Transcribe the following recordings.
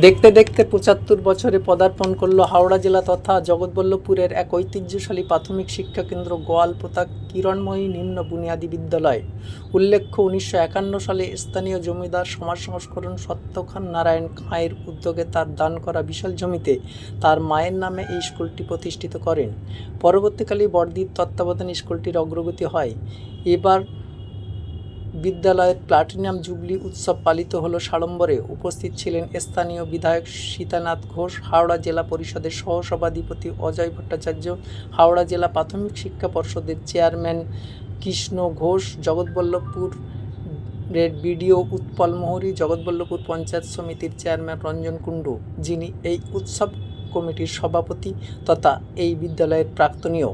দেখতে দেখতে পঁচাত্তর বছরে পদার্পণ করল হাওড়া জেলা তথা জগৎবল্লভপুরের এক ঐতিহ্যশালী প্রাথমিক শিক্ষাকেন্দ্র গোয়ালপোতা কিরণময়ী নিম্ন বুনিয়াদী বিদ্যালয়। উল্লেখ্য, উনিশশো একান্ন সালে স্থানীয় জমিদার সমাজ সংস্করণ সত্যখান নারায়ণ খাঁয়ের উদ্যোগে তার দান করা বিশাল জমিতে তার মায়ের নামে এই স্কুলটি প্রতিষ্ঠিত করেন। পরবর্তীকালে বর্দির তত্ত্বাবধানে স্কুলটির অগ্রগতি হয়। এবার বিদ্যালয়ের প্লাটিনাম জুবলি উৎসব পালিত হলো সাড়ম্বরে। উপস্থিত ছিলেন স্থানীয় বিধায়ক সীতানাথ ঘোষ, হাওড়া জেলা পরিষদের সহসভাধিপতি অজয় ভট্টাচার্য, হাওড়া জেলা প্রাথমিক শিক্ষা পর্ষদের চেয়ারম্যান কৃষ্ণ ঘোষ, জগৎবল্লভপুর রেড বিডিও উৎপল মোহরি, জগৎবল্লভপুর পঞ্চায়েত সমিতির চেয়ারম্যান রঞ্জন কুণ্ডু, যিনি এই উৎসব কমিটির সভাপতি, তথা এই বিদ্যালয়ের প্রাক্তনীয়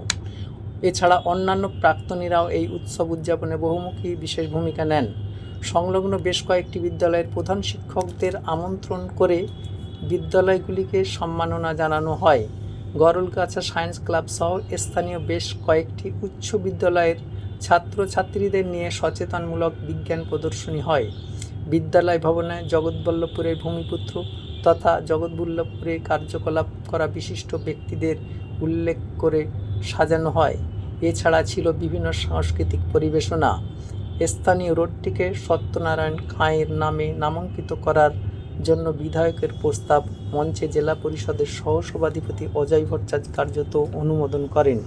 এছাড়া অন্যান্য প্রাক্তনীরাও এই উৎসব উদযাপনে বহুমুখী বিশেষ ভূমিকা নেন। সংলগ্ন বেশ কয়েকটি বিদ্যালয়ের প্রধান শিক্ষকদের আমন্ত্রণ করে বিদ্যালয়গুলিকে সম্মাননা জানানো হয়। গরলগাছা সায়েন্স ক্লাব সহ স্থানীয় বেশ কয়েকটি উচ্চ বিদ্যালয়ের ছাত্রছাত্রীদের নিয়ে সচেতনমূলক বিজ্ঞান প্রদর্শনী হয়। বিদ্যালয় ভবনে জগৎবল্লভপুরের ভূমিপুত্র তথা জগৎবল্লভপুরে কার্যকলাপ করা বিশিষ্ট ব্যক্তিদের উল্লেখ করে সাজানো হয়। এছাড়া ছিল বিভিন্ন সাংস্কৃতিক পরিবেশনা। স্থানীয় রোডটিকে সত্যনারায়ণ খাঁয়ের নামে নামাঙ্কিত করার জন্য বিধায়কের প্রস্তাব মঞ্চে জেলা পরিষদের সহসভাধিপতি অজয় ভট্টাচার্য কার্যত অনুমোদন করেন।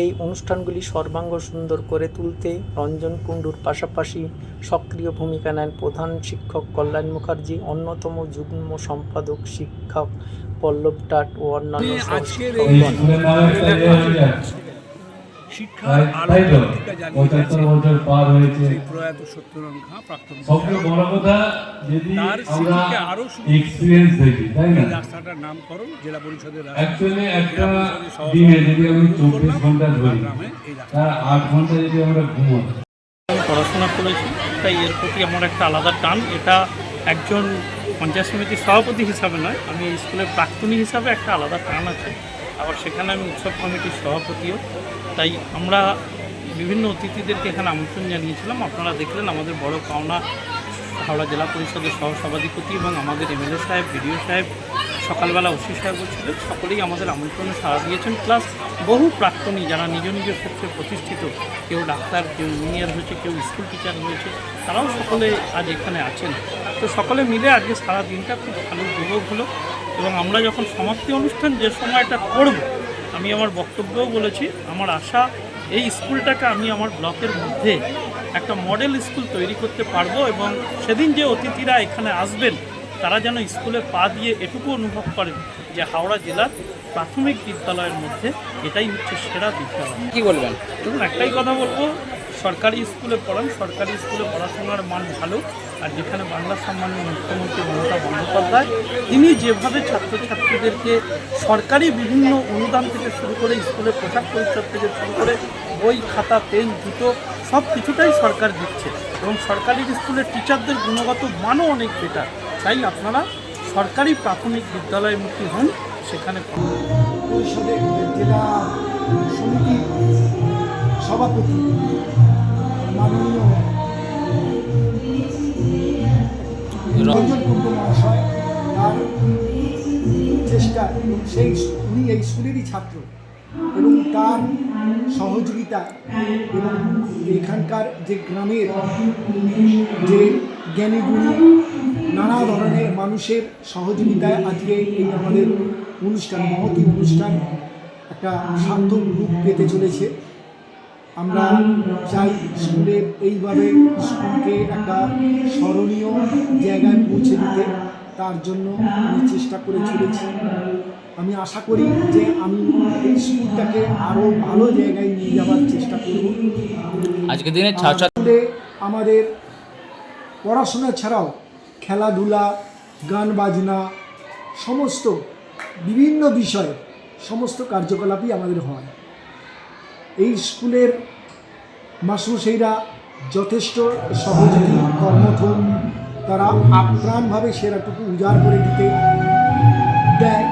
এই অনুষ্ঠানগুলি সর্বাঙ্গ সুন্দর করে তুলতে রঞ্জন কুণ্ডুর পাশাপাশি সক্রিয় ভূমিকা নেন প্রধান শিক্ষক কল্যাণ মুখার্জি অন্যতম যুগ্ম সম্পাদক শিক্ষক পল্লব টাট ও অন্যান্য শিক্ষার তাই তাই তো আলো পঁচাত্তর বছর পার হয়েছে। প্রয়াত সত্যরণ খাঁ প্রাক্তন সবচেয়ে বড় কথা যদি আমরা আরও এক্সপিরিয়েন্স দেখি তাই না? রাস্তাটার নামকরণ জেলা পরিষদের অ্যাকচুয়ালি একটা জেলা পরিষদের সহ- দিনে যদি আমি চব্বিশ ঘণ্টা ধরি গ্রামে এই রাস্তা। তার আট ঘণ্টা যদি আমরা ঘুমোই। পড়াশোনা করেছি তাই এর প্রতি আমার একটা আলাদা টান। এটা একজন পঞ্চায়েত সমিতির সভাপতি হিসাবে নয় আমি স্কুলের প্রাক্তনী হিসাবে একটা আলাদা টান আছে। আবার সেখানে আমি উৎসব কমিটির সভাপতিও। তাই আমরা বিভিন্ন অতিথিদেরকে এখানে আমন্ত্রণ জানিয়েছিলাম। আপনারা দেখলেন আমাদের বড় পাওনা হাওড়া জেলা পরিষদের সহসভাধিপতি এবং আমাদের এমএলএ সাহেব, বিডিও সাহেব, সকালবেলা ওসি সাহেবও ছিলেন সকলেই আমাদের আমন্ত্রণে সাড়া দিয়েছেন। প্লাস বহু প্রাক্তনী যারা নিজ নিজ ক্ষেত্রে প্রতিষ্ঠিত, কেউ ডাক্তার, কেউ ইঞ্জিনিয়ার হয়েছে, কেউ স্কুল টিচার হয়েছে, তারাও সকলে আজ এখানে আছেন। তো সকলে মিলে আজকে সারা দিনটা খুব ভালো উপভোগ হলো এবং আমরা যখন সমাপ্তি অনুষ্ঠান যে সময়টা করব আমি আমার বক্তব্যও বলেছি আমার আশা এই স্কুলটাকে আমি আমার ব্লকের মধ্যে একটা মডেল স্কুল তৈরি করতে পারব এবং সেদিন যে অতিথিরা এখানে আসবেন তারা যেন স্কুলে পা দিয়ে এটুকু অনুভব করেন যে হাওড়া জেলার প্রাথমিক বিদ্যালয়ের মধ্যে এটাই হচ্ছে সেরা বিদ্যালয়। কি বলবেন? দেখুন একটাই কথা বলব সরকারি স্কুলে পড়ান। সরকারি স্কুলে পড়াশোনার মান ভালো, আর যেখানে বাংলা সম্মানীয় মুখ্যমন্ত্রী মমতা বন্দ্যোপাধ্যায়, তিনি যেভাবে ছাত্রছাত্রীদেরকে সরকারি বিভিন্ন অনুদান থেকে শুরু করে স্কুলের পোশাক পরিচ্ছদ থেকে শুরু করে বই, খাতা, পেন, জুতো, সব কিছুটাই সরকার দিচ্ছে। এবং সরকারি স্কুলের টিচারদের গুণগত মানও অনেক বেটার তাই আপনারা সরকারি প্রাথমিক বিদ্যালয়মুখী হন, সেখানে সভাপতি। মহাশয় তার চেষ্টা সেই উনি এই স্কুলেরই ছাত্র এবং তার সহযোগিতা এবং এখানকার যে গ্রামের যে জ্ঞানীগুণী নানা ধরনের মানুষের সহযোগিতায় আজকে এই আমাদের অনুষ্ঠান মহতি অনুষ্ঠান একটা সার্থক রূপ পেতে চলেছে। আমরা চাই স্কুলের এইভাবে স্কুলকে একটা স্মরণীয় জায়গায় পৌঁছে দিতে। তার জন্য আমি চেষ্টা করে চলেছি। আমি আশা করি যে আমি এই স্কুলটাকে আরও ভালো জায়গায় নিয়ে যাওয়ার চেষ্টা করব। আজকে দিনে স্কুলে আমাদের পড়াশোনা ছাড়াও খেলাধুলা গান বাজনা সমস্ত বিভিন্ন বিষয়ে সমস্ত কার্যকলাপই আমাদের হয়। এই স্কুলের মাসুসেইরা যথেষ্ট সহযোগী কর্মথন তারা আপ্রাণভাবে সেরাটুকু উজাড় করে দিতে দেয়।